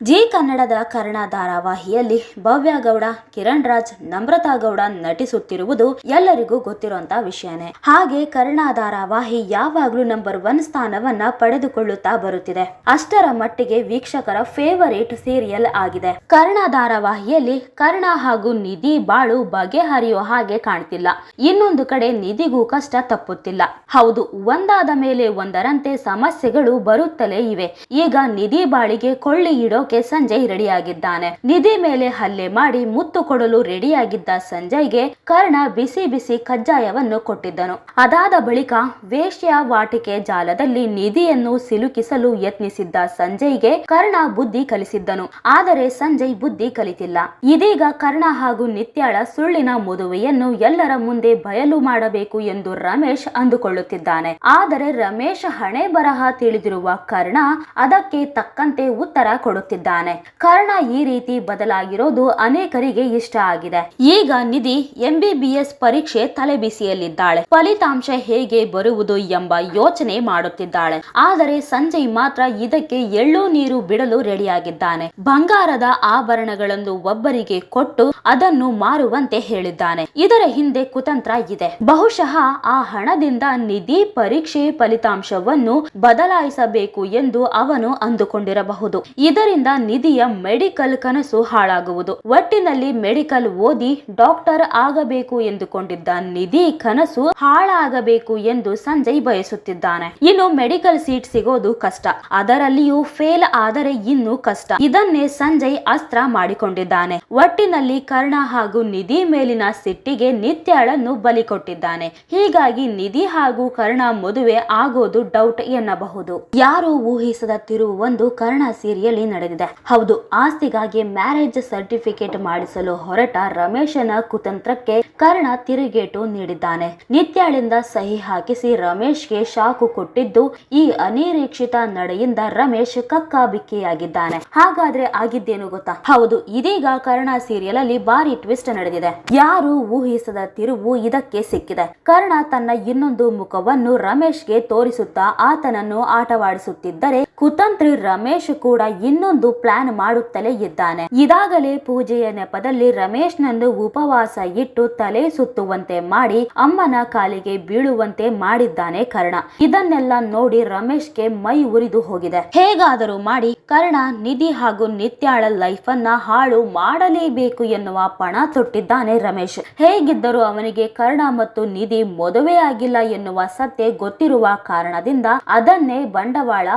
G ಕನ್ನಡದ ಕರ್ಣ ಧಾರಾವಾಹಿಯಲ್ಲಿ ಭವ್ಯ ಗೌಡ, ಕಿರಣ್ ರಾಜ್, ನಮ್ರತಾ ಗೌಡ ನಟಿಸುತ್ತಿರುವುದು ಎಲ್ಲರಿಗೂ ಗೊತ್ತಿರುವಂತ ವಿಷಯನೇ. ಹಾಗೆ ಕರ್ಣ ಧಾರಾವಾಹಿ ಯಾವಾಗ್ಲೂ ನಂಬರ್ ಒನ್ ಸ್ಥಾನವನ್ನ ಪಡೆದುಕೊಳ್ಳುತ್ತಾ ಬರುತ್ತಿದೆ. ಅಷ್ಟರ ಮಟ್ಟಿಗೆ ವೀಕ್ಷಕರ ಫೇವರೇಟ್ ಸೀರಿಯಲ್ ಆಗಿದೆ. ಕರ್ಣ ಧಾರಾವಾಹಿಯಲ್ಲಿ ಕರ್ಣ ಹಾಗೂ ನಿಧಿ ಬಾಳು ಬಗೆಹರಿಯೋ ಹಾಗೆ ಕಾಣ್ತಿಲ್ಲ. ಇನ್ನೊಂದು ಕಡೆ ನಿಧಿಗೂ ಕಷ್ಟ ತಪ್ಪುತ್ತಿಲ್ಲ. ಹೌದು, ಒಂದಾದ ಮೇಲೆ ಒಂದರಂತೆ ಸಮಸ್ಯೆಗಳು ಬರುತ್ತಲೇ ಇವೆ. ಈಗ ನಿಧಿ ಬಾಳಿಗೆ ಕೊಳ್ಳಿ ಇಡೋಕೆ ಸಂಜಯ್ ರೆಡಿಯಾಗಿದ್ದಾನೆ. ನಿಧಿ ಮೇಲೆ ಹಲ್ಲೆ ಮಾಡಿ ಮುತ್ತು ಕೊಡಲು ರೆಡಿಯಾಗಿದ್ದ ಸಂಜಯ್ಗೆ ಕರ್ಣ ಬಿಸಿ ಬಿಸಿ ಕಜ್ಜಾಯವನ್ನು ಕೊಟ್ಟಿದ್ದನು. ಅದಾದ ಬಳಿಕ ವೇಶ್ಯ ವಾಟಿಕೆ ಜಾಲದಲ್ಲಿ ನಿಧಿಯನ್ನು ಸಿಲುಕಿಸಲು ಯತ್ನಿಸಿದ್ದ ಸಂಜಯ್ಗೆ ಕರ್ಣ ಬುದ್ಧಿ ಕಲಿಸಿದ್ದನು. ಆದರೆ ಸಂಜಯ್ ಬುದ್ಧಿ ಕಲಿತಿಲ್ಲ. ಇದೀಗ ಕರ್ಣ ಹಾಗೂ ನಿತ್ಯಾಳ ಸುಳ್ಳಿನ ಮದುವೆಯನ್ನು ಎಲ್ಲರ ಮುಂದೆ ಬಯಲು ಮಾಡಬೇಕು ಎಂದು ರಮೇಶ್ ಅಂದುಕೊಳ್ಳುತ್ತಿದ್ದಾನೆ. ಆದರೆ ರಮೇಶ್ ಹಣೆ ಬರಹ ತಿಳಿದಿರುವ ಕರ್ಣ ಅದಕ್ಕೆ ತಕ್ಕಂತೆ ಉತ್ತರ ಕೊಡುತ್ತಿದ್ದಾನೆ ಕಾರಣ ಈ ರೀತಿ ಬದಲಾಗಿರೋದು ಅನೇಕರಿಗೆ ಇಷ್ಟ ಆಗಿದೆ. ಈಗ ನಿಧಿ ಎಂಬಿಬಿಎಸ್ ಪರೀಕ್ಷೆ ತಲೆಬಿಸಿಯಲ್ಲಿದ್ದಾಳೆ. ಫಲಿತಾಂಶ ಹೇಗೆ ಬರುವುದು ಎಂಬ ಯೋಚನೆ ಮಾಡುತ್ತಿದ್ದಾಳೆ. ಆದರೆ ಸಂಜಯ್ ಮಾತ್ರ ಇದಕ್ಕೆ ಎಳ್ಳು ನೀರು ಬಿಡಲು ರೆಡಿಯಾಗಿದ್ದಾನೆ. ಬಂಗಾರದ ಆಭರಣಗಳನ್ನು ಒಬ್ಬರಿಗೆ ಕೊಟ್ಟು ಅದನ್ನು ಮಾರುವಂತೆ ಹೇಳಿದ್ದಾನೆ. ಇದರ ಹಿಂದೆ ಕುತಂತ್ರ ಇದೆ. ಬಹುಶಃ ಆ ಹಣದಿಂದ ನಿಧಿ ಪರೀಕ್ಷೆ ಫಲಿತಾಂಶವನ್ನು ಬದಲಾಯಿಸಬೇಕು ಎಂದು ಅವನು ಅಂದುಕೊಂಡಿರಬಹುದು. ಇದರಿಂದ ನಿಧಿಯ ಮೆಡಿಕಲ್ ಕನಸು ಹಾಳಾಗುವುದು. ಒಟ್ಟಿನಲ್ಲಿ ಮೆಡಿಕಲ್ ಓದಿ ಡಾಕ್ಟರ್ ಆಗಬೇಕು ಎಂದುಕೊಂಡಿದ್ದ ನಿಧಿ ಕನಸು ಹಾಳಾಗಬೇಕು ಎಂದು ಸಂಜಯ್ ಬಯಸುತ್ತಿದ್ದಾನೆ. ಇನ್ನು ಮೆಡಿಕಲ್ ಸೀಟ್ ಸಿಗೋದು ಕಷ್ಟ. ಅದರಲ್ಲಿಯೂ ಫೇಲ್ ಆದರೆ ಇನ್ನೂ ಕಷ್ಟ. ಇದನ್ನೇ ಸಂಜಯ್ ಅಸ್ತ್ರ ಮಾಡಿಕೊಂಡಿದ್ದಾನೆ. ಒಟ್ಟಿನಲ್ಲಿ ಕರ್ಣ ಹಾಗೂ ನಿಧಿ ಮೇಲಿನ ಸಿಟ್ಟಿಗೆ ನಿತ್ಯಾಳನ್ನು ಬಲಿ ಕೊಟ್ಟಿದ್ದಾನೆ. ಹೀಗಾಗಿ ನಿಧಿ ಹಾಗೂ ಕರ್ಣ ಮದುವೆ ಆಗೋದು ಡೌಟ್ ಎನ್ನಬಹುದು. ಯಾರು ಊಹಿಸದ ತಿರುವು ಒಂದು ಕರ್ಣ ಸೀರಿಯಲ್ಲಿ ನಡೆದಿದೆ. ಹೌದು, ಆಸ್ತಿಗಾಗಿ ಮ್ಯಾರೇಜ್ ಸರ್ಟಿಫಿಕೇಟ್ ಮಾಡಿಸಲು ಹೊರಟ ರಮೇಶನ ಕುತಂತ್ರಕ್ಕೆ ಕರ್ಣ ತಿರುಗೇಟು ನೀಡಿದ್ದಾನೆ. ನಿತ್ಯಾಳಿಂದ ಸಹಿ ಹಾಕಿಸಿ ರಮೇಶ್ಗೆ ಶಾಕು ಕೊಟ್ಟಿದ್ದು, ಈ ಅನಿರೀಕ್ಷಿತ ನಡೆಯಿಂದ ರಮೇಶ್ ಕಕ್ಕಾಬಿಕ್ಕಿಯಾಗಿದ್ದಾನೆ. ಹಾಗಾದ್ರೆ ಆಗಿದ್ದೇನು ಗೊತ್ತಾ? ಹೌದು, ಇದೀಗ ಕರ್ಣ ಸೀರಿಯಲ್ ಅಲ್ಲಿ ಭಾರಿ ಟ್ವಿಸ್ಟ್ ನಡೆದಿದೆ. ಯಾರು ಊಹಿಸದ ತಿರುವು ಇದಕ್ಕೆ ಸಿಕ್ಕಿದೆ. ಕರ್ಣ ತನ್ನ ಇನ್ನೊಂದು ಮುಖವನ್ನು ರಮೇಶ್ಗೆ ತೋರಿಸುತ್ತಾ ಆತನನ್ನು ಆಟವಾಡಿಸುತ್ತಿದ್ದರೆ ಕುತಂತ್ರಿ ರಮೇಶ್ ಕೂಡ ಇನ್ನೊಂದು ಪ್ಲಾನ್ ಮಾಡುತ್ತಲೇ ಇದ್ದಾನೆ. ಇದಾಗಲೇ ಪೂಜೆಯ ನೆಪದಲ್ಲಿ ರಮೇಶ್ನನ್ನು ಉಪವಾಸ ಇಟ್ಟು ತಲೆ ಸುತ್ತುವಂತೆ ಮಾಡಿ ಅಮ್ಮನ ಕಾಲಿಗೆ ಬೀಳುವಂತೆ ಮಾಡಿದ್ದಾನೆ ಕರ್ಣ. ಇದನ್ನೆಲ್ಲ ನೋಡಿ ರಮೇಶ್ಗೆ ಮೈ ಉರಿದು ಹೋಗಿದೆ. ಹೇಗಾದರೂ ಮಾಡಿ ಕರ್ಣ ನಿಧಿ ಹಾಗೂ ನಿತ್ಯಾಳ ಲೈಫ್ ಅನ್ನ ಹಾಳು ಮಾಡಲೇಬೇಕು ಎನ್ನುವ ಪಣ ತೊಟ್ಟಿದ್ದಾನೆ ರಮೇಶ್. ಹೇಗಿದ್ದರೂ ಅವನಿಗೆ ಕರ್ಣ ಮತ್ತು ನಿಧಿ ಮದುವೆ ಆಗಿಲ್ಲ ಎನ್ನುವ ಸತ್ಯ ಗೊತ್ತಿರುವ ಕಾರಣದಿಂದ ಅದನ್ನೇ ಬಂಡವಾಳ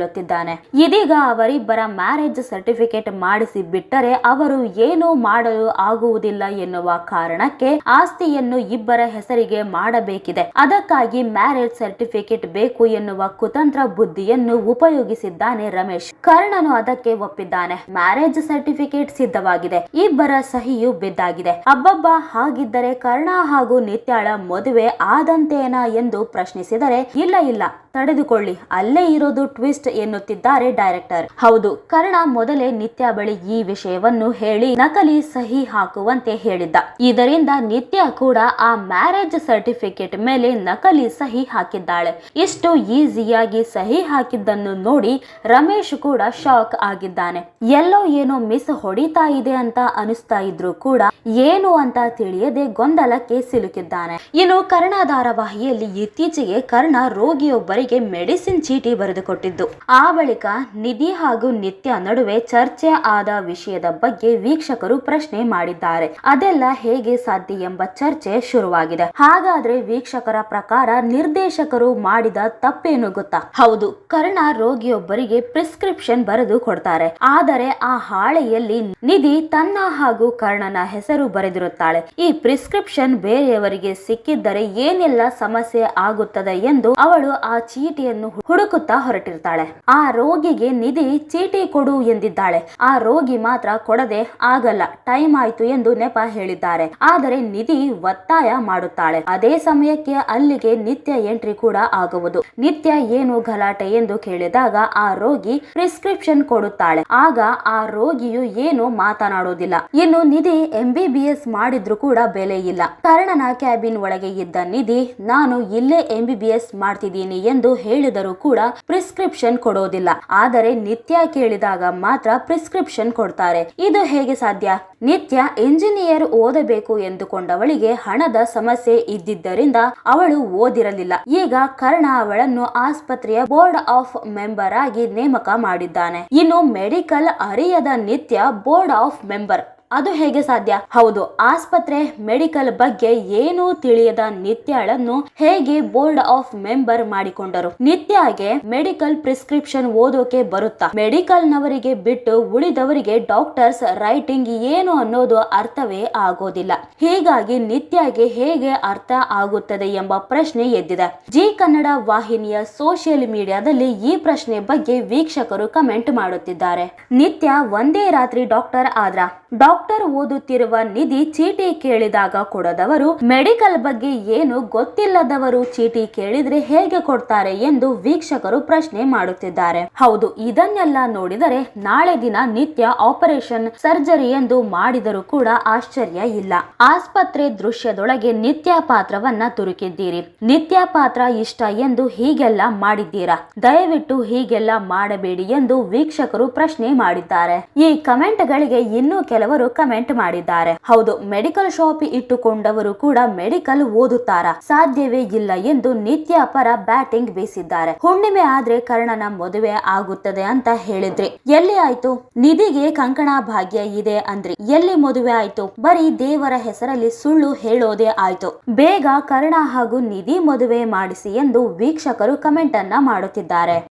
ಮಾಡಿಕೊಳ್ಳುತ್ತಿದ್ದಾನೆ ಇದೀಗ ಅವರಿಬ್ಬರ ಮ್ಯಾರೇಜ್ ಸರ್ಟಿಫಿಕೇಟ್ ಮಾಡಿಸಿ ಬಿಟ್ಟರೆ ಅವರು ಏನು ಮಾಡಲು ಆಗುವುದಿಲ್ಲ ಎನ್ನುವ ಕಾರಣಕ್ಕೆ ಆಸ್ತಿಯನ್ನು ಇಬ್ಬರ ಹೆಸರಿಗೆ ಮಾಡಬೇಕಿದೆ. ಅದಕ್ಕಾಗಿ ಮ್ಯಾರೇಜ್ ಸರ್ಟಿಫಿಕೇಟ್ ಬೇಕು ಎನ್ನುವ ಕುತಂತ್ರ ಬುದ್ಧಿಯನ್ನು ಉಪಯೋಗಿಸಿದ್ದಾನೆ ರಮೇಶ್. ಕರ್ಣನು ಅದಕ್ಕೆ ಒಪ್ಪಿದ್ದಾನೆ. ಮ್ಯಾರೇಜ್ ಸರ್ಟಿಫಿಕೇಟ್ ಸಿದ್ಧವಾಗಿದೆ. ಇಬ್ಬರ ಸಹಿಯು ಬಿದ್ದಾಗಿದೆ. ಅಬ್ಬಬ್ಬ ಹಾಗಿದ್ದರೆ ಕರ್ಣ ಹಾಗೂ ನಿತ್ಯಾಳ ಮದುವೆ ಆದಂತೇನಾ ಎಂದು ಪ್ರಶ್ನಿಸಿದರೆ ಇಲ್ಲ ಇಲ್ಲ. ತಡೆದುಕೊಳ್ಳಿ. ಅಲ್ಲೇ ಇರೋದು ಟ್ವಿಸ್ಟ್ ಎನ್ನುತ್ತಿದ್ದಾರೆ ಡೈರೆಕ್ಟರ್. ಹೌದು, ಕರ್ಣ ಮೊದಲೇ ನಿತ್ಯ ಬಳಿ ಈ ವಿಷಯವನ್ನು ಹೇಳಿ ನಕಲಿ ಸಹಿ ಹಾಕುವಂತೆ ಹೇಳಿದ್ದ. ಇದರಿಂದ ನಿತ್ಯ ಕೂಡ ಆ ಮ್ಯಾರೇಜ್ ಸರ್ಟಿಫಿಕೇಟ್ ಮೇಲೆ ನಕಲಿ ಸಹಿ ಹಾಕಿದ್ದಾಳೆ. ಇಷ್ಟು ಈಸಿಯಾಗಿ ಸಹಿ ಹಾಕಿದ್ದನ್ನು ನೋಡಿ ರಮೇಶ್ ಕೂಡ ಶಾಕ್ ಆಗಿದ್ದಾನೆ. ಎಲ್ಲೋ ಏನೋ ಮಿಸ್ ಹೊಡಿತಾ ಇದೆ ಅಂತ ಅನಿಸ್ತಾ ಇದ್ರು ಕೂಡ ಏನು ಅಂತ ತಿಳಿಯದೆ ಗೊಂದಲಕ್ಕೆ ಸಿಲುಕಿದ್ದಾನೆ. ಇನ್ನು ಕರ್ಣ ಧಾರಾವಾಹಿಯಲ್ಲಿ ಇತ್ತೀಚೆಗೆ ಕರ್ಣ ರೋಗಿಯೊಬ್ಬರಿಗೆ ಮೆಡಿಸಿನ್ ಚೀಟಿ ಬರೆದುಕೊಟ್ಟಿದ್ದು ಆ ಬಳಿಕ ನಿಧಿ ಹಾಗೂ ನಿತ್ಯ ನಡುವೆ ಚರ್ಚೆ ಆದ ವಿಷಯದ ಬಗ್ಗೆ ವೀಕ್ಷಕರು ಪ್ರಶ್ನೆ ಮಾಡಿದ್ದಾರೆ. ಅದೆಲ್ಲ ಹೇಗೆ ಸಾಧ್ಯ ಎಂಬ ಚರ್ಚೆ ಶುರುವಾಗಿದೆ. ಹಾಗಾದ್ರೆ ವೀಕ್ಷಕರ ಪ್ರಕಾರ ನಿರ್ದೇಶಕರು ಮಾಡಿದ ತಪ್ಪೇನು ಗೊತ್ತಾ? ಹೌದು, ಕರ್ಣ ರೋಗಿಯೊಬ್ಬರಿಗೆ ಪ್ರಿಸ್ಕ್ರಿಪ್ಷನ್ ಬರೆದು ಕೊಡ್ತಾರೆ. ಆದರೆ ಆ ಹಾಳೆಯಲ್ಲಿ ನಿಧಿ ತನ್ನ ಹಾಗೂ ಕರ್ಣನ ಹೆಸರು ಬರೆದಿರುತ್ತಾಳೆ. ಈ ಪ್ರಿಸ್ಕ್ರಿಪ್ಷನ್ ಬೇರೆಯವರಿಗೆ ಸಿಕ್ಕಿದ್ದರೆ ಏನೆಲ್ಲ ಸಮಸ್ಯೆ ಆಗುತ್ತದೆ ಎಂದು ಅವಳು ಆ ಚೀಟಿಯನ್ನು ಹುಡುಕುತ್ತಾ ಹೊರಟಿರ್ತಾಳೆ. ಆ ರೋಗಿಗೆ ನಿಧಿ ಚೀಟಿ ಕೊಡು ಎಂದಿದ್ದಾಳೆ. ಆ ರೋಗಿ ಮಾತ್ರ ಕೊಡದೆ ಆಗಲ್ಲ, ಟೈಮ್ ಆಯ್ತು ಎಂದು ನೆಪ ಹೇಳಿದ್ದಾರೆ. ಆದರೆ ನಿಧಿ ಒತ್ತಾಯ ಮಾಡುತ್ತಾಳೆ. ಅದೇ ಸಮಯಕ್ಕೆ ಅಲ್ಲಿಗೆ ನಿತ್ಯ ಎಂಟ್ರಿ ಕೂಡ ಆಗುವುದು. ನಿತ್ಯ ಏನು ಗಲಾಟೆ ಎಂದು ಕೇಳಿದಾಗ ಆ ರೋಗಿ ಪ್ರಿಸ್ಕ್ರಿಪ್ಷನ್ ಕೊಡುತ್ತಾಳೆ. ಆಗ ಆ ರೋಗಿಯು ಏನು ಮಾತನಾಡುವುದಿಲ್ಲ. ಇನ್ನು ನಿಧಿ ಎಂಬಿಬಿಎಸ್ ಮಾಡಿದ್ರು ಕೂಡ ಬೆಲೆ ಇಲ್ಲ. ಕರ್ಣನ ಕ್ಯಾಬಿನ್ ಒಳಗೆ ಇದ್ದ ನಿಧಿ, ನಾನು ಇಲ್ಲೇ ಎಂಬಿಬಿಎಸ್ ಮಾಡ್ತಿದ್ದೀನಿ ಎಂದು ಎಂದು ಹೇಳಿದರೂ ಕೂಡ ಪ್ರಿಸ್ಕ್ರಿಪ್ಷನ್ ಕೊಡೋದಿಲ್ಲ. ಆದರೆ ನಿತ್ಯ ಕೇಳಿದಾಗ ಮಾತ್ರ ಪ್ರಿಸ್ಕ್ರಿಪ್ಷನ್ ಕೊಡ್ತಾರೆ. ಇದು ಹೇಗೆ ಸಾಧ್ಯ? ನಿತ್ಯ ಇಂಜಿನಿಯರ್ ಓದಬೇಕು ಎಂದುಕೊಂಡವಳಿಗೆ ಹಣದ ಸಮಸ್ಯೆ ಇದ್ದಿದ್ದರಿಂದ ಅವಳು ಓದಿರಲಿಲ್ಲ. ಈಗ ಕರ್ಣ ಅವಳನ್ನು ಆಸ್ಪತ್ರೆಯ ಬೋರ್ಡ್ ಆಫ್ ಮೆಂಬರ್ ಆಗಿ ನೇಮಕ ಮಾಡಿದ್ದಾನೆ. ಇನ್ನು ಮೆಡಿಕಲ್ ಅರಿಯದ ನಿತ್ಯ ಬೋರ್ಡ್ ಆಫ್ ಮೆಂಬರ್ ಅದು ಹೇಗೆ ಸಾಧ್ಯ? ಹೌದು, ಆಸ್ಪತ್ರೆ, ಮೆಡಿಕಲ್ ಬಗ್ಗೆ ಏನೂ ತಿಳಿಯದ ನಿತ್ಯಾಳನ್ನು ಹೇಗೆ ಬೋರ್ಡ್ ಆಫ್ ಮೆಂಬರ್ ಮಾಡಿಕೊಂಡರು? ನಿತ್ಯಾಗೆ ಮೆಡಿಕಲ್ ಪ್ರಿಸ್ಕ್ರಿಪ್ಷನ್ ಓದೋಕೆ ಬರುತ್ತಾ? ಮೆಡಿಕಲ್ ನವರಿಗೆ ಬಿಟ್ಟು ಉಳಿದವರಿಗೆ ಡಾಕ್ಟರ್ಸ್ ರೈಟಿಂಗ್ ಏನು ಅನ್ನೋದು ಅರ್ಥವೇ ಆಗೋದಿಲ್ಲ. ಹೀಗಾಗಿ ನಿತ್ಯಾಗೆ ಹೇಗೆ ಅರ್ಥ ಆಗುತ್ತದೆ ಎಂಬ ಪ್ರಶ್ನೆ ಎದ್ದಿದೆ. ಜಿ ಕನ್ನಡ ವಾಹಿನಿಯ ಸೋಷಿಯಲ್ ಮೀಡಿಯಾದಲ್ಲಿ ಈ ಪ್ರಶ್ನೆ ಬಗ್ಗೆ ವೀಕ್ಷಕರು ಕಮೆಂಟ್ ಮಾಡುತ್ತಿದ್ದಾರೆ. ನಿತ್ಯ ಒಂದೇ ರಾತ್ರಿ ಡಾಕ್ಟರ್ ಆದ್ರ? ಡಾಕ್ಟರ್ ಓದುತ್ತಿರುವ ನಿಧಿ ಚೀಟಿ ಕೇಳಿದಾಗ ಕೊಡದವರು, ಮೆಡಿಕಲ್ ಬಗ್ಗೆ ಏನು ಗೊತ್ತಿಲ್ಲದವರು ಚೀಟಿ ಕೇಳಿದ್ರೆ ಹೇಗೆ ಕೊಡ್ತಾರೆ ಎಂದು ವೀಕ್ಷಕರು ಪ್ರಶ್ನೆ ಮಾಡುತ್ತಿದ್ದಾರೆ. ಹೌದು, ಇದನ್ನೆಲ್ಲ ನೋಡಿದರೆ ನಾಳೆ ದಿನ ನಿತ್ಯ ಆಪರೇಷನ್, ಸರ್ಜರಿ ಎಂದು ಮಾಡಿದರೂ ಕೂಡ ಆಶ್ಚರ್ಯ ಇಲ್ಲ. ಆಸ್ಪತ್ರೆ ದೃಶ್ಯದೊಳಗೆ ನಿತ್ಯ ಪಾತ್ರವನ್ನ ತುರುಕಿದ್ದೀರಿ. ನಿತ್ಯ ಪಾತ್ರ ಇಷ್ಟ ಎಂದು ಹೀಗೆಲ್ಲ ಮಾಡಿದ್ದೀರಾ? ದಯವಿಟ್ಟು ಹೀಗೆಲ್ಲ ಮಾಡಬೇಡಿ ಎಂದು ವೀಕ್ಷಕರು ಪ್ರಶ್ನೆ ಮಾಡಿದ್ದಾರೆ. ಈ ಕಮೆಂಟ್ಗಳಿಗೆ ಇನ್ನೂ ಕೆಲವರು ಕಮೆಂಟ್ ಮಾಡಿದ್ದಾರೆ. ಹೌದು, ಮೆಡಿಕಲ್ ಶಾಪ್ ಇಟ್ಟುಕೊಂಡವರು ಕೂಡ ಮೆಡಿಕಲ್ ಓದುತ್ತಾರಾ. ಸಾಧ್ಯವೇ ಇಲ್ಲ ಎಂದು ನಿತ್ಯ ಪರ ಬ್ಯಾಟಿಂಗ್ ಬೀಸಿದ್ದಾರೆ. ಹುಣ್ಣಿಮೆ ಆದ್ರೆ ಕರ್ಣನ ಮದುವೆ ಆಗುತ್ತದೆ ಅಂತ ಹೇಳಿದ್ರಿ. ಎಲ್ಲಿ ಆಯ್ತು? ನಿಧಿಗೆ ಕಂಕಣ ಭಾಗ್ಯ ಇದೆ ಅಂದ್ರಿ. ಎಲ್ಲಿ ಮದುವೆ ಆಯ್ತು? ಬರೀ ದೇವರ ಹೆಸರಲ್ಲಿ ಸುಳ್ಳು ಹೇಳೋದೇ ಆಯ್ತು. ಬೇಗ ಕರ್ಣ ಹಾಗೂ ನಿಧಿ ಮದುವೆ ಮಾಡಿಸಿ ಎಂದು ವೀಕ್ಷಕರು ಕಮೆಂಟ್ ಅನ್ನ ಮಾಡುತ್ತಿದ್ದಾರೆ.